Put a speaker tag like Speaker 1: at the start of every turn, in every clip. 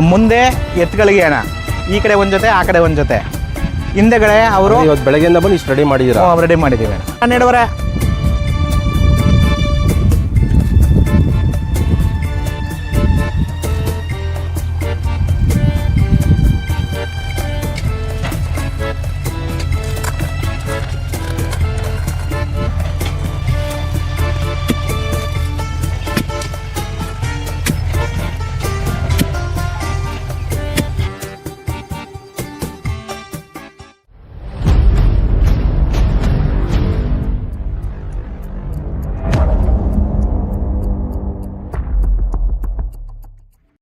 Speaker 1: ಮುಂದೆ ಎತ್ತುಗಳಿಗೆ ಅಣ್ಣ. ಈ ಕಡೆ ಒಂದು ಜೊತೆ ಆ ಕಡೆ ಒಂದು ಜೊತೆ. ಹಿಂದೆಗಡೆ ಅವರು
Speaker 2: ಇವತ್ತು ಬೆಳಗ್ಗೆಯಿಂದ ಬಂದು ಇಷ್ಟು ರೆಡಿ ಮಾಡಿದ್ದೀರಾ?
Speaker 1: ರೆಡಿ ಮಾಡಿದ್ದೀವಿ ಹನ್ನೆರಡುವರೆ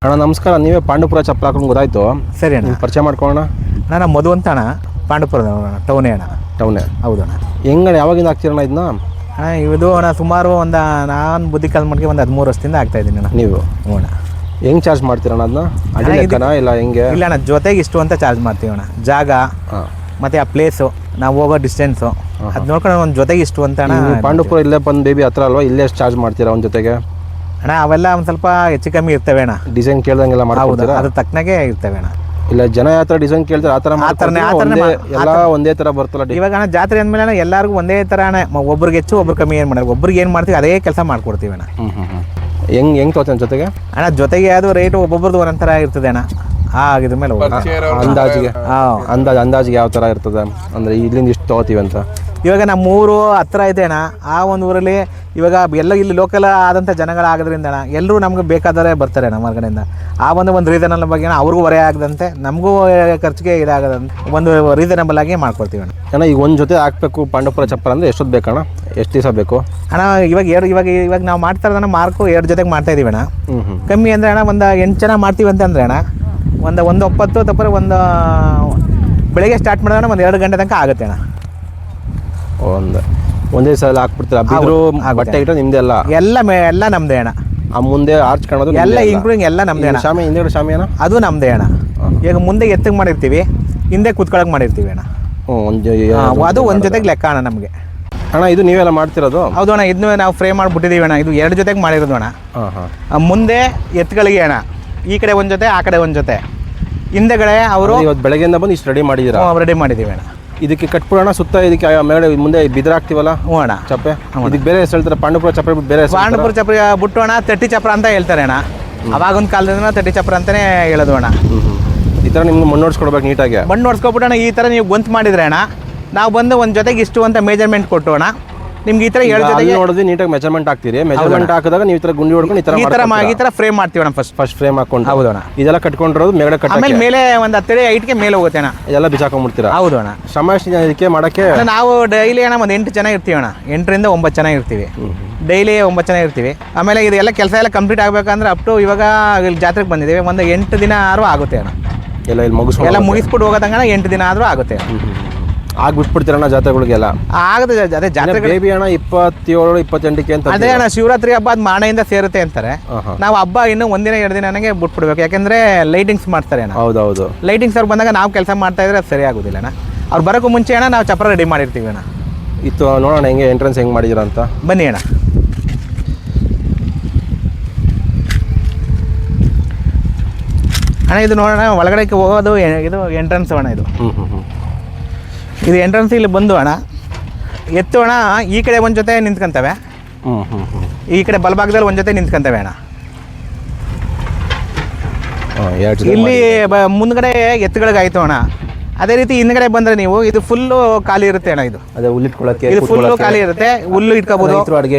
Speaker 2: ಅಣ್ಣ ನಮಸ್ಕಾರ. ನೀವೇ ಪಾಂಡುಪುರ ಚಪ್ಪಲ್ ಹಾಕೊಂಡು ಗೊತ್ತಾಯ್ತು?
Speaker 1: ಸರಿ ಅಣ್ಣ.
Speaker 2: ಪರಿಚಯ ಮಾಡ್ಕೊಳ್ಳೋಣ.
Speaker 1: ನಾನು ಮಧು ಅಂತ ಅಣ್ಣ ಪಾಂಡುಪುರದ ಟೌನೇ ಅಣ್ಣ.
Speaker 2: ಟೌನೇ.
Speaker 1: ಹೌದು ಅಣ್ಣ.
Speaker 2: ಹೆಂಗಣ್ಣ ಯಾವಾಗಿಂದ ಹಾಕ್ತೀರಣ್ಣ ಇದನ್ನ?
Speaker 1: ಅಣ್ಣ ಇದು ಅಣ್ಣ ಸುಮಾರು ಒಂದು ನಾನು ಬುದ್ಧಿ ಕಾಲ್ ಮಟ್ಟಿಗೆ ಒಂದು ಹದಿಮೂರು ವರ್ಷದಿಂದ ಆಗ್ತಾ ಇದ್ದೀನಿ ಅಣ್ಣ.
Speaker 2: ನೀವು?
Speaker 1: ಹ್ಞೂ ಅಣ್ಣ.
Speaker 2: ಹೆಂಗ್ ಚಾರ್ಜ್ ಮಾಡ್ತೀರಣ್ಣ ಅದನ್ನ ಅಡಿ ಲೆಕ್ಕನ ಇಲ್ಲ ಹೆಂಗೆ?
Speaker 1: ಇಲ್ಲ ಅಣ್ಣ ಜೊತೆಗೆ ಇಷ್ಟು ಅಂತ ಚಾರ್ಜ್ ಮಾಡ್ತೀವಿ ಅಣ್ಣ. ಜಾಗ ಮತ್ತು ಆ ಪ್ಲೇಸು ನಾವು ಹೋಗೋ ಡಿಸ್ಟೆನ್ಸು ಅದು ನೋಡ್ಕೊಂಡು ಒಂದು ಜೊತೆಗೆ ಇಷ್ಟು ಅಂತ ಅಣ್ಣ
Speaker 2: ಪಾಂಡುಪುರ ಇಲ್ಲೇ ಬಂದು ಬೇಬಿ ಹತ್ರ ಅಲ್ವಾ ಇಲ್ಲೇ ಚಾರ್ಜ್ ಮಾಡ್ತೀರಾ ಒಂದು ಜೊತೆಗೆ?
Speaker 1: ಅಣ್ಣ ಅವೆಲ್ಲ ಒಂದು ಸ್ವಲ್ಪ ಹೆಚ್ಚು ಕಮ್ಮಿ ಇರ್ತವೆ ಅಣ್ಣ.
Speaker 2: ಡಿಸೈನ್ ಕೇಳ್ದಂಗೆಲ್ಲ ಮಾಡ್ಕೊಡ್ತೀರಾ?
Speaker 1: ಅದ್ರ ತಕ್ಕನಾಗೆ ಇರ್ತವೆ ಅಣ್ಣ.
Speaker 2: ಇಲ್ಲ ಜನ ಯಾವ ಥರ ಡಿಸೈನ್ ಕೇಳ್ತಾರೆ ಆ ಥರ
Speaker 1: ತರ
Speaker 2: ಎಲ್ಲ ಒಂದೇ ಥರ ಬರ್ತಲ್ಲ
Speaker 1: ಇವಾಗ ಅಣ್ಣ ಜಾತ್ರೆ ಅಂದಮೇಲೆ ಅಣ್ಣ ಎಲ್ಲರಿಗೂ ಒಂದೇ ಥರ ಅಣ್ಣ ಒಬ್ರಿಗೆ ಹೆಚ್ಚು ಒಬ್ರು ಕಮ್ಮಿ ಏನು ಮಾಡೋದು ಒಬ್ರಿಗೆ ಏನು ಮಾಡ್ತೀವಿ ಅದೇ ಕೆಲಸ ಮಾಡ್ಕೊಡ್ತೀವಿ ಅಣ್ಣ.
Speaker 2: ಹೆಂಗ್ ಹೆಂಗ್ ತಗೋತಾನೆ ಜೊತೆಗೆ?
Speaker 1: ಅಣ್ಣ ಜೊತೆಗೆ ಅದು ರೇಟ್ ಒಬ್ಬೊಬ್ರದ್ದು ಒಂದೊಂದು ಥರ ಇರ್ತದೆ ಅಣ್ಣ. ಆ ಇದ್ರ ಮೇಲೆ.
Speaker 2: ಅಂದಾಜಿಗೆ.
Speaker 1: ಹಾಂ
Speaker 2: ಅಂದಾಜ್ ಅಂದಾಜಿಗೆ ಯಾವ ಥರ ಇರ್ತದೆ? ಅಂದ್ರೆ ಇಲ್ಲಿಂದ ಇಷ್ಟು ತಗೋತೀವಿ ಅಂತ.
Speaker 1: ಇವಾಗ ನಮ್ಮ ಊರು ಹತ್ರ ಇದೆ ಅಣ್ಣ ಆ ಒಂದು ಊರಲ್ಲಿ ಇವಾಗ ಎಲ್ಲ ಇಲ್ಲಿ ಲೋಕಲ್ ಆದಂಥ ಜನಗಳಾಗೋದ್ರಿಂದ ಅಣ್ಣ ಎಲ್ಲರೂ ನಮ್ಗೆ ಬೇಕಾದರೆ ಬರ್ತಾರೆ ನಮ್ಮ ಹೊರಗಡೆಯಿಂದ. ಆ ಒಂದು ಒಂದು ರೀಸನಲ್ ಬಗ್ಗೆ ಅವ್ರಿಗೂ ಹೊರೆ ಆಗದಂತೆ ನಮಗೂ ಖರ್ಚಿಗೆ ಇದಾಗದಂತೆ ಒಂದು ರೀಸನಬಲ್ ಆಗಿ ಮಾಡ್ಕೊಳ್ತೀವಿ ಅಣ್ಣ.
Speaker 2: ಅಣ್ಣ ಈಗ ಒಂದು ಜೊತೆ ಹಾಕ್ಬೇಕು ಪಾಂಡವಪುರ ಚಪ್ಪಲ್ ಅಂದರೆ ಎಷ್ಟೊತ್ತು ಬೇಕಣ್ಣ ಎಷ್ಟು ದಿವಸ ಬೇಕು?
Speaker 1: ಅಣ್ಣ ಇವಾಗ ಎರಡು ಇವಾಗ ಇವಾಗ ನಾವು ಮಾಡ್ತಾ ಇರೋದನ್ನ ಮಾರ್ಕು ಎರಡು ಜೊತೆಗೆ ಮಾಡ್ತಾ ಇದೀವಿ ಅಣ್ಣ. ಕಮ್ಮಿ ಅಂದರೆ ಅಣ್ಣ ಒಂದು ಎಂಟು ಜನ ಮಾಡ್ತೀವಿ ಅಂತಂದ್ರೆ ಅಣ್ಣ ಒಂದು ಒಂದು ಒಪ್ಪತ್ತು ತಪ್ಪರೆ ಒಂದು ಬೆಳಿಗ್ಗೆ ಸ್ಟಾರ್ಟ್ ಮಾಡಿದ್ರೆ ಒಂದು ಎರಡು ಗಂಟೆ ತನಕ ಆಗುತ್ತೆ ಅಣ್ಣ.
Speaker 2: ಒಂದು ಒಂದೇ ಸಲ ಹಾಕ್ಬಿಡ್ತೀರಾ? ಬಿದ್ರು. ಬಟ್ಟೆ ಗಿಟ್ಟ ನಿಮ್ದೆ ಅಲ್ಲ?
Speaker 1: ಎಲ್ಲ ಮೇ ಎಲ್ಲ ನಮ್ಮದೇ ಅಣ್ಣ
Speaker 2: ಆ ಮುಂದೆ ಆರ್ಚ್ ಕಾಣೋದು
Speaker 1: ಎಲ್ಲ
Speaker 2: ನಿಮ್ದೇ
Speaker 1: ಇನ್ಕ್ಲೂಡಿಂಗ್ ಎಲ್ಲ ನಮ್ಮದೇ ಅಣ್ಣ
Speaker 2: ಶಾಮಿ ಹಿಂದೆ ಶಾಮಿಯಾನ?
Speaker 1: ಅದು ನಮ್ಮದೇ ಅಣ್ಣ ಈಗ ಮುಂದೆ ಎತ್ತಗೆ ಮಾಡಿರ್ತೀವಿ ಹಿಂದೆ ಕುತ್ಕೊಳಕ್ ಮಾಡಿರ್ತೀವಿ ಅಣ್ಣ
Speaker 2: ಹ್ಞೂ ಒಂದು
Speaker 1: ಹಾ, ಅದು ಒಂದ್ ಜೊತೆಗೆ ಲೆಕ್ಕ ಅಣ್ಣ ನಮಗೆ.
Speaker 2: ಅಣ್ಣ ಇದು ನೀವೆಲ್ಲ ಮಾಡ್ತಿರೋದು?
Speaker 1: ಹೌದು ಅಣ್ಣ ಇದನ್ನು ನಾವು ಫ್ರೇಮ್ ಮಾಡಿಬಿಟ್ಟಿದ್ದೀವಿ ಅಣ್ಣ. ಇದು ಎರಡು ಜೊತೆಗೆ ಮಾಡಿರೋದು ಅಣ್ಣ.
Speaker 2: ಹಾಂ ಹಾಂ.
Speaker 1: ಆ, ಮುಂದೆ ಎತ್ತುಗಳಿಗೆ ಅಣ್ಣ ಈ ಕಡೆ ಒಂದ್ ಜೊತೆ ಆ ಕಡೆ ಒಂದ್ ಜೊತೆ. ಹಿಂದೆಗಡೆ ಅವರು
Speaker 2: ಇವತ್ತು ಬೆಳಗ್ಗೆಯಿಂದ ಬಂದು ಇಷ್ಟು ರೆಡಿ ಮಾಡಿದ್ದೀರಾ
Speaker 1: ರೆಡಿ ಮಾಡಿದ್ದೀವಿ ಅಣ್ಣ.
Speaker 2: ಇದಕ್ಕೆ ಕಟ್ಬಿಡೋಣ ಸುತ್ತ ಇದಕ್ಕೆ ಆ ಮೇಲ್ಗಡೆ ಮುಂದೆ ಬಿದಿರಾಕ್ತಿವಲ್ಲ?
Speaker 1: ಹ್ಞೂ ಅಣ್ಣ.
Speaker 2: ಚಪ್ಪೆ. ಇದಕ್ಕೆ ಬೇರೆ ಹೆಸರು ಹೇಳ್ತಾರೆ ಪಾಂಡುಪುರ ಚಪ್ಪೆ ಬಿಟ್ಟು ಬೇರೆ ಹೆಸರು
Speaker 1: ಪಾಂಡಪುರ ಚಪ್ರ ಬಿಟ್ಟು ಅಣ್ಣ ತಟ್ಟಿ ಚಪ್ರ ಅಂತ ಹೇಳ್ತಾರೆ ಅಣ್ಣ. ಅವಾಗೊಂದು ಕಾಲದಿಂದ ತಟ್ಟಿ ಚಪ್ರ ಅಂತಾನೆ ಹೇಳೋದು ಅಣ್ಣ.
Speaker 2: ಈ ಥರ ನಿಮ್ಗೆ ಮಣ್ಣೋಡ್ಸ್ಕೊಡ್ಬೇಕು ನೀಟಾಗಿ.
Speaker 1: ಮಣ್ಣು ನೋಡ್ಸ್ಕೊಬಿಟ್ಟು ಅಣ್ಣ ಈ ಥರ ನೀವು ಗೊಂತು ಮಾಡಿದ್ರೆ ಅಣ್ಣ ನಾವು ಬಂದು ಒಂದು ಜೊತೆಗೆ ಇಷ್ಟು ಅಂತ ಮೇಜರ್ಮೆಂಟ್ ಕೊಟ್ಟು ಅಣ್ಣ. ನಿಮ್ಗೆ ಈ ತರ ಏಳು ನೋಡಿದ್ವಿ
Speaker 2: ನೋಡಿದ್ರೆ ನೀಟಾಗಿ ಮೆಜರ್ಮೆಂಟ್ ಹಾಕ್ತೀರಿ. ಮೆಜರ್ಮೆಂಟ್ ಹಾಕಿದಾಗ ನೀವು ಈ ಥರ ಗುಂಡಿ ಹೊಡ್ಕೊಂಡು ಈ ತರ
Speaker 1: ಈ ತರ ಈ ಥರ ಫ್ರೇಮ್ ಮಾಡ್ತೀವಿ ಅಣ್ಣ ಫಸ್ಟ್
Speaker 2: ಫಸ್ಟ್ ಫ್ರೇಮ್ ಹಾಕೊಂಡು
Speaker 1: ಹೌದು ಅಣ್ಣ
Speaker 2: ಇದೆಲ್ಲ ಕಟ್ಕೊಂಡಿರೋದು ಮೇಗಡೆ ಕಟ್ಟ
Speaker 1: ಆಮೇಲೆ ಮೇಲೆ ಒಂದು ಹತ್ತಡಿ ಐಟ್ಗೆ ಮೇಲೆ ಹೋಗುತ್ತೆ ಅಣ್ಣ.
Speaker 2: ಇದೆಲ್ಲ ಬಿಸಾಕೊಂಡ್ಬಿಡ್ತೀರಾ
Speaker 1: ಹೌದು ಅಣ್ಣ
Speaker 2: ಶ್ರಮ ಇದಕ್ಕೆ ಮಾಡಕ್ಕೆ
Speaker 1: ನಾವು ಡೈಲಿ ಅಣ್ಣ ಒಂದು ಎಂಟು ಜನ ಇರ್ತೀವಿ ಅಣ್ಣ. ಎಂಟರಿಂದ ಒಂಬತ್ತು ಜನ ಇರ್ತೀವಿ. ಡೈಲಿ ಒಂಬತ್ತು ಜನ ಇರ್ತೀವಿ. ಆಮೇಲೆ ಇದೆಲ್ಲ ಕೆಲಸ ಎಲ್ಲ ಕಂಪ್ಲೀಟ್ ಆಗಬೇಕಂದ್ರೆ ಅಪ್ ಟು ಇವಾಗ ಇಲ್ಲಿ ಜಾತ್ರೆಗೆ ಬಂದಿದ್ದೀವಿ. ಒಂದು ಎಂಟು ದಿನ ಆದರೂ ಆಗುತ್ತೆ ಅಣ್ಣ.
Speaker 2: ಎಲ್ಲ ಇಲ್ಲಿ ಮುಗಿಸ್ಕೊಂಡು
Speaker 1: ಎಲ್ಲ ಮುಗಿಸ್ಬಿಟ್ಟು ಹೋಗೋದಂಗ ಎಂಟು ದಿನ ಆದ್ರೂ ಆಗುತ್ತೆ.
Speaker 2: ಆಗಿ ಬಿಟ್ಬಿಡ್ತೀರಣ್ಣ ಜಾತ್ರೆಗಳಿಗೆಲ್ಲ.
Speaker 1: ಆಗದ ಅದೇ ಜಾತ್ರೆ
Speaker 2: ಬೇಬಿ ಅಣ್ಣ ಇಪ್ಪತ್ತೇಳು ಇಪ್ಪತ್ತೆಂಟಕ್ಕೆ ಅಂತ
Speaker 1: ಅದೇ ಅಣ್ಣ ಶಿವರಾತ್ರಿ ಹಬ್ಬ ಅದು ಮಾಣೆಯಿಂದ ಸೇರುತ್ತೆ ಅಂತಾರೆ. ನಾವು ಹಬ್ಬ ಇನ್ನೂ ಒಂದಿನ ಎರಡು ದಿನ ನನಗೆ ಬಿಟ್ಬಿಡ್ಬೇಕು. ಯಾಕಂದ್ರೆ ಲೈಟಿಂಗ್ಸ್ ಮಾಡ್ತಾರೆ ಅಣ್ಣ.
Speaker 2: ಹೌದೌದು.
Speaker 1: ಲೈಟಿಂಗ್ಸ್ ಅವ್ರು ಬಂದಾಗ ನಾವು ಕೆಲಸ ಮಾಡ್ತಾ ಇದ್ರೆ ಅದು ಸರಿ ಆಗೋದಿಲ್ಲ ಅಣ್ಣ. ಅವ್ರು ಬರೋಕ್ಕೂ ಮುಂಚೆ ಅಣ್ಣ ನಾವು ಚಪ್ರ ರೆಡಿ ಮಾಡಿರ್ತೀವಿ ಅಣ್ಣ.
Speaker 2: ಇತ್ತು ನೋಡೋಣ ಹೆಂಗೆ ಎಂಟ್ರೆನ್ಸ್ ಹೆಂಗೆ ಮಾಡಿದ್ದೀರಾ ಅಂತ.
Speaker 1: ಬನ್ನಿ ಅಣ್ಣ. ಅಣ್ಣ ಇದು ನೋಡೋಣ ಒಳಗಡೆ ಹೋಗೋದು ಇದು ಎಂಟ್ರೆನ್ಸ್ ಅಣ್ಣ ಇದು.
Speaker 2: ಹ್ಞೂ ಹ್ಞೂ
Speaker 1: ಇದು ಎಂಟ್ರೆನ್ಸ್ ಇಲ್ಲಿ ಬಂದು ಅಣ್ಣ. ಎತ್ತು ಅಣ್ಣ ಈ ಕಡೆ ಒಂದು ಜೊತೆ ನಿಂತ್ಕೊಂತವೆ.
Speaker 2: ಹ್ಞೂ ಹ್ಞೂ ಹ್ಞೂ
Speaker 1: ಈ ಕಡೆ ಬಲಭಾಗದಲ್ಲಿ ಒಂದು ಜೊತೆ ನಿಂತ್ಕೊಂತವೆ ಅಣ್ಣ. ಇಲ್ಲಿ ಬ ಮುಂದ್ಗಡೆ ಎತ್ತುಗಳಿಗೆ ಆಯ್ತು ಅಣ್ಣ. ಅದೇ ರೀತಿ ಹಿಂದ್ಗಡೆ ಬಂದ್ರೆ ನೀವು ಇದು ಫುಲ್ಲು ಖಾಲಿ ಇರುತ್ತೆ ಅಣ್ಣ ಇದು.
Speaker 2: ಅದೇ ಹುಲ್ಲಿಟ್ಕೊಳಕ್ಕೆ
Speaker 1: ಇದು ಫುಲ್ಲು ಖಾಲಿ ಇರುತ್ತೆ ಹುಲ್ಲು
Speaker 2: ಇಟ್ಕೋಬಹುದು ಅಡುಗೆ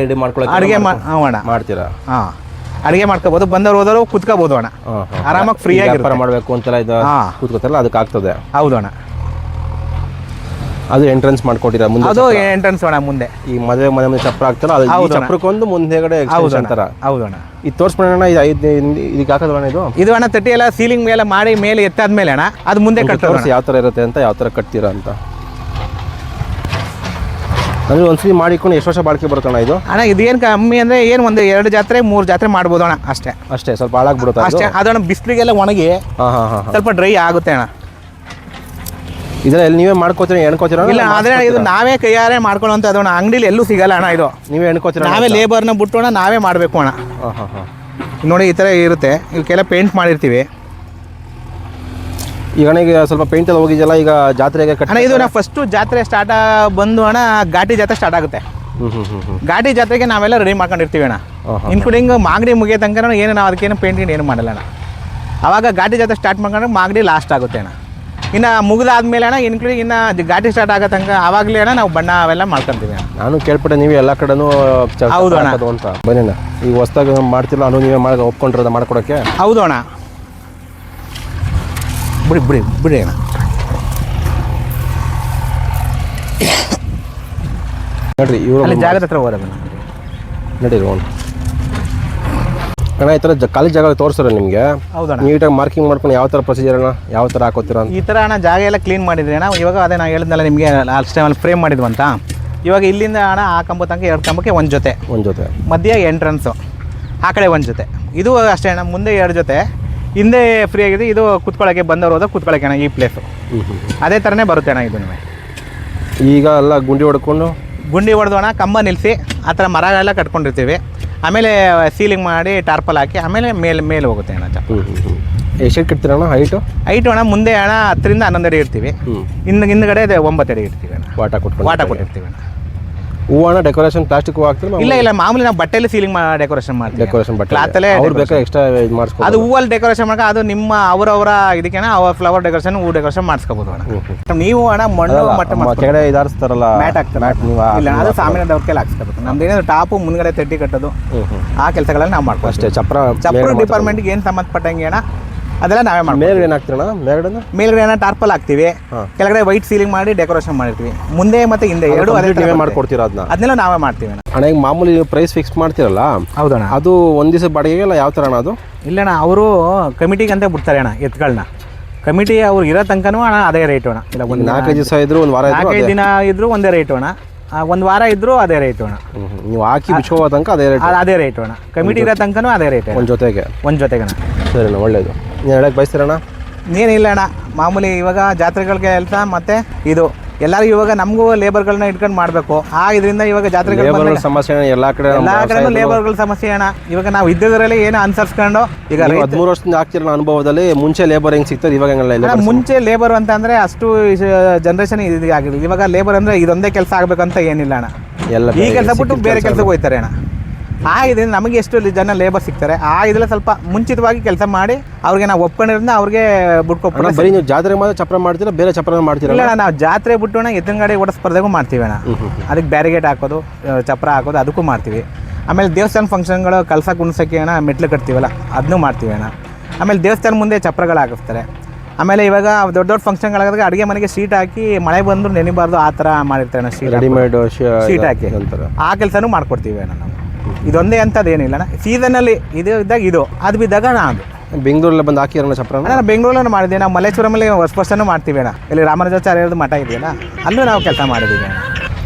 Speaker 1: ಅಡುಗೆ ಮಾ ಹ್ಞೂ ಅಣ್ಣ.
Speaker 2: ಮಾಡ್ತೀರಾ?
Speaker 1: ಹಾಂ ಅಡುಗೆ ಮಾಡ್ಕೋಬೋದು ಬಂದವ್ರು ಹೋದವರು ಕುತ್ಕೋಬಹುದು ಅಣ್ಣ. ಆರಾಮಾಗಿ ಫ್ರೀ ಆಗಿ
Speaker 2: ಮಾಡಬೇಕು ಅಂತೆಲ್ಲ ಇದು ಕೂತ್ಕೋತಾರಲ್ಲ ಅದಕ್ಕೆ ಆಗ್ತದೆ.
Speaker 1: ಹೌದು ಅಣ್ಣ.
Speaker 2: ಅದು ಎಂಟ್ರೆನ್ಸ್ ಮಾಡ್ಕೊಟ್ಟಿರ ಮುಂದೆ
Speaker 1: ಅದು ಎಂಟ್ರೆನ್ಸ್ ಅಣ್ಣ ಮುಂದೆ.
Speaker 2: ಈ ಮದುವೆ ಮನೆ ಮುಂದೆ ಚಪ್ರ ಆಗ್ತಲ್ಲ ಅದು ಚಪ್ರಕ್ಕೊಂದು ಮುಂದೆಗಡೆ ಎಕ್ಸ್ಟೆನ್ಷನ್
Speaker 1: ಅಣ್ಣ
Speaker 2: ಥರ
Speaker 1: ಹೌದು ಅಣ್ಣ
Speaker 2: ಇದು ತೋರಿಸ್ಬಿಡೋಣ ಇದು ಐದು ಇದಕ್ಕೆ ಹಾಕೋದಣ್ಣ ಇದು?
Speaker 1: ಇದು ಅಣ್ಣ ತಟ್ಟಿ ಎಲ್ಲ ಸೀಲಿಂಗ್ ಮೇಲೆ ಮಾಡಿ ಮೇಲೆ ಎತ್ತಾದ್ಮೇಲೆ ಅಣ್ಣ ಅದು ಮುಂದೆ ಕಟ್ಟೋದು
Speaker 2: ತೋರಿಸಿ ಯಾವ ಥರ ಇರುತ್ತೆ ಅಂತ ಯಾವ ಥರ ಕಟ್ತೀರಾ ಅಂತ. ಅಂದ್ರೆ ಒಂದ್ಸಲಿ ಮಾಡಿಕೊಂಡು ಎಷ್ಟು ವರ್ಷ ಬಾಳಿಕೆ ಬರುತ್ತಣ್ಣ ಇದು?
Speaker 1: ಅಣ್ಣ ಇದೇನು ಕಮ್ಮಿ ಅಂದ್ರೆ ಏನು ಒಂದು ಎರಡು ಜಾತ್ರೆ ಮೂರು ಜಾತ್ರೆ ಮಾಡ್ಬೋದು ಅಣ್ಣ ಅಷ್ಟೇ.
Speaker 2: ಅಷ್ಟೇ ಸ್ವಲ್ಪ ಹಾಳಾಗ್ಬಿಡುತ್ತೆ
Speaker 1: ಅಷ್ಟೇ. ಅದಣ್ಣ ಬಿಸಿಲಿಗೆಲ್ಲ ಒಣಗಿ
Speaker 2: ಹಾಂ ಹಾಂ ಹಾಂ
Speaker 1: ಸ್ವಲ್ಪ ಡ್ರೈ ಆಗುತ್ತೆ ಅಣ್ಣ.
Speaker 2: ಇದೆಲ್ಲ ಎಲ್ಲಿ ನೀವೇ ಮಾಡ್ಕೋತೀರ ಎಣ್ಕೋತೀರ
Speaker 1: ಇಲ್ಲ ಆದರೆ ಇದು ನಾವೇ ಕೈಯಾರೆ ಮಾಡ್ಕೊಳ್ಳೋಂಥ ಅದು ಅಣ್ಣ ಅಂಗಡಿಲಿ ಎಲ್ಲೂ ಸಿಗಲ್ಲ ಅಣ್ಣ ಇದು.
Speaker 2: ನೀವೇ ಎಣ್ಕೋತೀರ
Speaker 1: ನಾವೇ ಲೇಬರ್ನ ಬಿಟ್ಟೋಣ ನಾವೇ ಮಾಡಬೇಕು ಅಣ್ಣ.
Speaker 2: ಹಾಂ ಹಾಂ ಹಾಂ
Speaker 1: ನೋಡಿ ಈ ಥರ ಇರುತ್ತೆ. ಇವಕ್ಕೆಲ್ಲ ಪೇಂಟ್ ಮಾಡಿರ್ತೀವಿ.
Speaker 2: ಈಗ ಅಣ್ಣ ಈಗ ಸ್ವಲ್ಪ ಪೇಂಟ್ ಎಲ್ಲ ಹೋಗಿದೆಯಲ್ಲ ಈಗ ಜಾತ್ರೆಗೆ
Speaker 1: ಅಣ್ಣ ಇದು ನಾವು ಫಸ್ಟು ಜಾತ್ರೆ ಸ್ಟಾರ್ಟ್ ಬಂದು ಅಣ್ಣ ಘಾಟಿ ಜಾತ್ರೆ ಸ್ಟಾರ್ಟ್ ಆಗುತ್ತೆ. ಘಾಟಿ ಜಾತ್ರೆಗೆ ನಾವೆಲ್ಲ ರೆಡಿ ಮಾಡ್ಕೊಂಡಿರ್ತೀವಿ ಅಣ್ಣ. ಇನ್ಕ್ಲೂಡಿಂಗ್ ಮಾಗಡಿ ಮುಗಿಯೋ ತನಕ ಏನು ನಾವು ಅದಕ್ಕೇನು ಪೇಂಟಿಂಗ್ ಏನು ಮಾಡಲ್ಲ ಅಣ್ಣ. ಅವಾಗ ಘಾಟಿ ಜಾತ್ರೆ ಸ್ಟಾರ್ಟ್ ಮಾಡ್ಕೊಂಡ್ರೆ ಮಾಗಡಿ ಲಾಸ್ಟ್ ಆಗುತ್ತೆ ಅಣ್ಣ. ಇನ್ನು ಮುಗಿದಾದ್ಮೇಲೆ ಅಣ್ಣ ಇನ್ಕ್ಲೂಡಿಂಗ್ ಇನ್ನು ಘಾಟಿ ಸ್ಟಾರ್ಟ್ ಆಗೋ ತನಕ ಆವಾಗಲೇ ಅಣ್ಣ ನಾವು ಬಣ್ಣ ಅವೆಲ್ಲ ಮಾಡ್ಕೊತೀವಿ
Speaker 2: ನಾನು ಕೇಳ್ಪಟ್ಟೆ ನೀವು ಎಲ್ಲ ಕಡೆನೂ
Speaker 1: ಹೌದು ಅಣ್ಣ.
Speaker 2: ಅಂತ. ಬನ್ನಿ ಅಣ್ಣ ಈಗ ಹೊಸ್ದಾಗ ಮಾಡ್ತಿಲ್ಲ ಅನು ನೀವೇ ಮಾಡಿ ಒಪ್ಕೊಂಡಿರೋದ ಮಾಡ್ಕೊಡೋಕ್ಕೆ?
Speaker 1: ಹೌದು ಅಣ್ಣ. ಬಿಡಿ ಬಿಡಿ ಬಿಡಿ ಅಣ್ಣ.
Speaker 2: ನೋಡ್ರಿ ಇವರು
Speaker 1: ಜಾಗದ ಹತ್ರ ಹೋಗೋದ
Speaker 2: ನಡೀರಿ ಒಂದು ಅಣ್ಣ ಈ ಥರ ಖಾಲಿ ಜಾಗ ತೋರಿಸ್ತಾರೆ ನಿಮಗೆ?
Speaker 1: ಹೌದಣ್ಣ.
Speaker 2: ನೀಟಾಗಿ ಮಾರ್ಕಿಂಗ್ ಮಾಡ್ಕೊಂಡು ಯಾವ ಥರ ಪ್ರೊಸೀಜರ್ ಅಣ್ಣ? ಯಾವ ಥರ ಹಾಕೋತೀರ ಅಂತ.
Speaker 1: ಈ ಥರ ಅಣ್ಣ ಜಾಗ ಎಲ್ಲ ಕ್ಲೀನ್ ಮಾಡಿದ್ರಿ ಅಣ್ಣ. ಇವಾಗ ಅದೇ ನಾನು ಹೇಳಿದ್ನಲ್ಲ ನಿಮಗೆ ಲಾಸ್ಟ್ ಟೈಮಲ್ಲಿ ಫ್ರೇಮ್ ಮಾಡಿದ್ವು ಅಂತ. ಇವಾಗ ಇಲ್ಲಿಂದ ಅಣ್ಣ ಆ ಕಂಬ ತನಕ ಎರಡು ಕಂಬಕ್ಕೆ ಒಂದು ಜೊತೆ.
Speaker 2: ಒಂದು ಜೊತೆ.
Speaker 1: ಮಧ್ಯ ಎಂಟ್ರೆನ್ಸು ಆ ಕಡೆ ಒಂದು ಜೊತೆ. ಇದು ಅಷ್ಟೇ ಅಣ್ಣ ಮುಂದೆ ಎರಡು ಜೊತೆ. ಹಿಂದೆ ಫ್ರೀ ಆಗಿದೆ ಇದು ಕುತ್ಕೊಳ್ಳೋಕ್ಕೆ ಬಂದವರು ಹೋದ ಕುತ್ಕೊಳ್ಳೋಕೆ ಅಣ್ಣ ಈ ಪ್ಲೇಸು ಅದೇ ಥರನೇ ಬರುತ್ತೆ ಅಣ್ಣ ಇದು
Speaker 2: ಈಗ ಎಲ್ಲ ಗುಂಡಿ ಹೊಡ್ಕೊಂಡು?
Speaker 1: ಗುಂಡಿ ಹೊಡೆದು ಅಣ್ಣ ಕಂಬ ನಿಲ್ಲಿಸಿ ಆ ಥರ ಮರಗಳೆಲ್ಲ ಕಟ್ಕೊಂಡಿರ್ತೀವಿ. ಆಮೇಲೆ ಸೀಲಿಂಗ್ ಮಾಡಿ ಟಾರ್ಪಲ್ ಹಾಕಿ ಆಮೇಲೆ ಮೇಲೆ ಮೇಲೆ ಹೋಗುತ್ತೆ ಅಣ್ಣ
Speaker 2: ಎಷ್ಟು ಇಡ್ತೀರ ಅಣ್ಣ ಹೈಟು
Speaker 1: ಐಟು ಅಣ್ಣ ಮುಂದೆ ಅಣ್ಣ ಹತ್ತರಿಂದ ಹನ್ನೊಂದು ಅಡಿ ಇರ್ತೀವಿ ಹಿಂದ್ ಹಿಂದ್ಗಡೆ ಒಂಬತ್ತು ಅಡಿ ಇರ್ತೀವಿ ಅಣ್ಣ.
Speaker 2: ವಾಟ ಕೊಟ್ಟು
Speaker 1: ವಾಟ ಕೊಟ್ಟಿರ್ತೀವಿ ಅಣ್ಣ
Speaker 2: ಹೂವು ಅಣ್ಣ ಡೆಕೋರೇಷನ್ ಪ್ಲಾಸ್ಟಿಕ್ ಹೂವು ಹಾಕ್ತೀರಿ
Speaker 1: ಇಲ್ಲ ಇಲ್ಲ ಮಾಮೂಲಿ ನಾವು ಬಟ್ಟೆಲಿ ಸೀಲಿಂಗ್ ಡೆಕೋರೇಷನ್ ಮಾಡ್ತೀವಿ.
Speaker 2: ಡೆಕೋರೇಷನ್ ಬಟ್ಟೆ
Speaker 1: ಕ್ಲಾತಲ್ಲೇ
Speaker 2: ಅವ್ರು ಬೇಕಾದ್ರೆ ಎಕ್ಸ್ಟ್ರಾ ಇದು ಮಾಡಿಸ್ಕೊ
Speaker 1: ಅದು ಹೂವಲ್ಲಿ ಡೆಕೋರೇಷನ್ ಮಾಡಕ ಅದು ನಿಮ್ಮ ಅವರವರ ಇದಕ್ಕೆ ಅವ್ರ ಫ್ಲವರ್ ಡೆಕೋರೇಷನ್ ಹೂ ಡೆಕೋರೇಷನ್ ಮಾಡಿಸ್ಕೋಬೋದು ಅಣ್ಣ. ನೀವು ಅಣ್ಣ ಮಣ್ಣು ಮಟ್ಟ
Speaker 2: ಕೆಳಗಡೆ ಇದಾರಿಸ್ತಾರಲ್ಲ
Speaker 1: ಮ್ಯಾಟ್ ಹಾಕ್ತಾರೆ.
Speaker 2: ಮ್ಯಾಟ್ ನೀವು
Speaker 1: ಇಲ್ಲ ಅದು ಸಾಮಾನ್ಯ ಕೈಲಿ ಹಾಕ್ಸ್ಕೋಬೇಕು ನಮ್ದು ಏನಾದ್ರು ಟಾಪು ಮುಂದ್ಗಡೆ ತಟ್ಟಿ ಕಟ್ಟೋದು ಆ ಕೆಲಸಗಳನ್ನ ನಾವು ಮಾಡ್ಕೋ
Speaker 2: ಅಷ್ಟೇ ಚಪ್ರ
Speaker 1: ಚಪ್ರ ಡಿಪಾರ್ಟ್ಮೆಂಟ್ಗೆ ಏನು ಸಂಬಂಧಪಟ್ಟಂಗೆ ಅಣ್ಣ? ಅದೆಲ್ಲ ನಾವೇ ಮಾಡ್ತೀವಿ
Speaker 2: ಮೇಲ್ಗಡೆ ಏನು ಹಾಕ್ತೀರಣ್ಣ ಮೇಲ್ಗಡೆ
Speaker 1: ಮೇಲ್ಗಡೆ ಏನೋ ಟಾರ್ಪಲ್ ಹಾಕ್ತೀವಿ. ಕೆಳಗಡೆ ವೈಟ್ ಸೀಲಿಂಗ್ ಮಾಡಿ ಡೆಕೋರೇಷನ್ ಮಾಡಿರ್ತೀವಿ. ಮುಂದೆ ಮತ್ತೆ ಹಿಂದೆ ಎರಡು ಅದೇ
Speaker 2: ನೀವೇ ಮಾಡ್ಕೊಡ್ತೀರಾ ಅದನ್ನ?
Speaker 1: ಅದನ್ನೆಲ್ಲ ನಾವೇ ಮಾಡ್ತೀವಿ ಅಣ್ಣ.
Speaker 2: ಈಗ ಮಾಮೂಲಿ ಪ್ರೈಸ್ ಫಿಕ್ಸ್ ಮಾಡ್ತೀರಲ್ಲ?
Speaker 1: ಹೌದಣ್ಣ.
Speaker 2: ಅದು ಒಂದು ದಿವಸ ಬಾಡಿಗೆಗೆ ಇಲ್ಲ ಯಾವ ಥರ ಅಣ್ಣ ಅದು?
Speaker 1: ಇಲ್ಲಣ್ಣ ಅವರು ಕಮಿಟಿಗೆ ಅಂತ ಬಿಡ್ತಾರೆ ಅಣ್ಣ ಎತ್ಗಳನ್ನ ಕಮಿಟಿ ಅವ್ರು ಇರೋ ತನಕನೂ ಅಣ್ಣ ಅದೇ ರೇಟ್ ಅಣ್ಣ. ಇಲ್ಲ ಒಂದು
Speaker 2: ನಾಲ್ಕೈದು ದಿವಸ ಇದ್ರು ಒಂದು ವಾರ ಇದ್ರು
Speaker 1: ನಾಲ್ಕೈದು ದಿನ ಇದ್ರೂ ಒಂದೇ ರೇಟ್ ಅಣ್ಣ. ಒಂದು ವಾರ ಇದ್ರು ಅದೇ ರೇಟ್ ಅಣ್ಣ.
Speaker 2: ನೀವು ಹಾಕಿ ಬಿಚ್ಕೋವ ತನಕ ಅದೇ ರೇಟ್
Speaker 1: ಅದೇ ರೇಟ್ ಅಣ್ಣ. ಕಮಿಟಿ ಇರೋ ತನಕನೂ ಅದೇ ರೇಟ್
Speaker 2: ಒಂದು ಜೊತೆಗೆ.
Speaker 1: ಒಂದು ಜೊತೆಗೆ ಅಣ್ಣ
Speaker 2: ಸರಿ ಅಣ್ಣ ಒಳ್ಳೇದು. ನೀವು ಹೇಳಕ್ಕೆ ಬಯಸ್ತೀರಣ್ಣ?
Speaker 1: ಏನಿಲ್ಲ ಅಣ್ಣ. ಮಾಮೂಲಿ ಇವಾಗ ಜಾತ್ರೆಗಳಿಗೆ ಹೇಳ್ತಾ ಮತ್ತೆ ಇದು ಎಲ್ಲರೂ ಇವಾಗ ನಮಗೂ ಲೇಬರ್ಗಳನ್ನ ಇಟ್ಕೊಂಡು ಮಾಡಬೇಕು. ಆ ಇದರಿಂದ ಇವಾಗ ಜಾತ್ರೆ
Speaker 2: ಸಮಸ್ಯೆ ಎಲ್ಲಾ ಕಡೆ
Speaker 1: ಎಲ್ಲಾ ಲೇಬರ್ಗಳ ಸಮಸ್ಯೆ ಅಣ್ಣ. ಇವಾಗ ನಾವು ಇದ್ದದ್ರಲ್ಲಿ ಏನು ಅನುಸರಿಸ್ಕೊಂಡು ಈಗ
Speaker 2: ಹದಿಮೂರು ವರ್ಷದಿಂದ ಆಗ್ತಿರೋ ಅನುಭವದಲ್ಲಿ ಮುಂಚೆ ಲೇಬರ್ ಹೆಂಗೆ ಸಿಗ್ತದೆ ಇವಾಗ ಇಲ್ಲ
Speaker 1: ಮುಂಚೆ ಲೇಬರ್ ಅಂತ ಅಂದ್ರೆ ಅಷ್ಟು ಜನರೇಷನ್ ಇದು ಆಗಿರಲಿಲ್ಲ. ಇವಾಗ ಲೇಬರ್ ಅಂದ್ರೆ ಇದೊಂದೇ ಕೆಲಸ ಆಗ್ಬೇಕಂತ ಏನಿಲ್ಲ ಅಣ್ಣ.
Speaker 2: ಎಲ್ಲ
Speaker 1: ಈ ಕೆಲಸ ಬಿಟ್ಟು ಬೇರೆ ಕೆಲಸಕ್ಕೆ ಹೋಗ್ತಾರೆ ಅಣ್ಣ. ಆ ಇದರಿಂದ ನಮಗೆ ಎಷ್ಟು ಜನ ಲೇಬರ್ ಸಿಗ್ತಾರೆ. ಆ ಇದೆಲ್ಲ ಸ್ವಲ್ಪ ಮುಂಚಿತವಾಗಿ ಕೆಲಸ ಮಾಡಿ ಅವ್ರಿಗೆ ನಾವು ಒಪ್ಕೊಂಡಿರೋದ್ರಿಂದ ಅವ್ರಿಗೆ ಬಿಟ್ಕೊಪ್ಪ
Speaker 2: ಬರೀ ನೀವು ಜಾತ್ರೆ ಮಾತ್ರ ಚಪ್ರ ಮಾಡ್ತೀರಾ? ಬೇರೆ ಚಪ್ರ ಮಾಡ್ತೀರಾ
Speaker 1: ಇಲ್ಲ ನಾವು ಜಾತ್ರೆ ಬಿಟ್ಟು ಅಣ್ಣ ಎತ್ತಿನ ಗಾಡಿ ಓಡೋ ಸ್ಪರ್ಧೆಗೂ ಮಾಡ್ತೀವಿ ಅಣ್ಣ. ಅದಕ್ಕೆ ಬ್ಯಾರಿಗೇಟ್ ಹಾಕೋದು ಚಪ್ರ ಹಾಕೋದು ಅದಕ್ಕೂ ಮಾಡ್ತೀವಿ. ಆಮೇಲೆ ದೇವಸ್ಥಾನ ಫಂಕ್ಷನ್ಗಳು ಕಲಸ ಕುಣ್ಸೋಕ್ಕೆ ಅಣ್ಣ ಮೆಟ್ಲು ಕಟ್ತೀವಲ್ಲ ಅದನ್ನೂ ಮಾಡ್ತೀವಿ ಅಣ್ಣ. ಆಮೇಲೆ ದೇವಸ್ಥಾನ ಮುಂದೆ ಚಪ್ರಗಳು ಹಾಕಿಸ್ತಾರೆ. ಆಮೇಲೆ ಇವಾಗ ದೊಡ್ಡ ದೊಡ್ಡ ಫಂಕ್ಷನ್ಗಳಾದಾಗ ಅಡುಗೆ ಮನೆಗೆ ಶೀಟ್ ಹಾಕಿ ಮಳೆ ಬಂದರೂ ನೆನಿಬಾರ್ದು ಆ ಥರ ಮಾಡಿರ್ತಾರೆ ಅಣ್ಣ ಶೀಟ್
Speaker 2: ರೆಡಿಮೇಡ್
Speaker 1: ಶೀಟ್ ಹಾಕಿ. ಆ ಕೆಲಸನೂ ಮಾಡ್ಕೊಡ್ತೀವಿ ಅಣ್ಣ ನಾವು. ಇದೊಂದೇ ಅಂಥದ್ದು ಏನಿಲ್ಲ ಅಣ್ಣ. ಸೀಸನಲ್ಲಿ ಇದು ಇದ್ದಾಗ ಇದು ಅದು ಬಿದ್ದಾಗ ನಾ ಅದು.
Speaker 2: ಬೆಂಗಳೂರಲ್ಲಿ ಬಂದು ಹಾಕಿರೋಣ ಚಪ್ರ
Speaker 1: ನಾನು ಬೆಂಗಳೂರಲ್ಲೂ ಮಾಡಿದೆ ನಾವು ಮಲ್ಲೇಶ್ವರಮಲ್ಲಿ ಹೊಸ ವರ್ಷನೂ ಮಾಡ್ತೀವಿ ಅಣ್ಣ. ಇಲ್ಲಿ ರಾಮರಾಜಾಚಾರ್ಯರದು ಮಠ ಇದೆಯಲ್ಲ ಅಲ್ಲೂ ನಾವು ಕೆಲಸ ಮಾಡಿದ್ದೀವಿ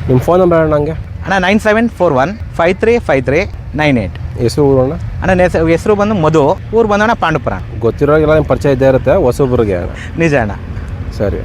Speaker 2: ನಿಮ್ಮ ಫೋನ್ ನಂಬರ್ ಅಣ್ಣ ಹಂಗೆ
Speaker 1: ಅಣ್ಣ nine seven four one five three five three nine eight
Speaker 2: ಹೆಸರು ಊರು ಅಣ್ಣ?
Speaker 1: ಅಣ್ಣ ಹೆಸರು ಬಂದು ಮಧು ಊರು ಬಂದಣ್ಣ ಪಾಂಡುಪುರ.
Speaker 2: ಗೊತ್ತಿರೋರಿಗೆಲ್ಲ ನಿಮ್ಮ ಪರಿಚಯ ಇದ್ದೇ ಇರುತ್ತೆ ಹೊಸೊಬ್ಬರಿಗೆ
Speaker 1: ನಿಜ ಅಣ್ಣ.
Speaker 2: ಸರಿ.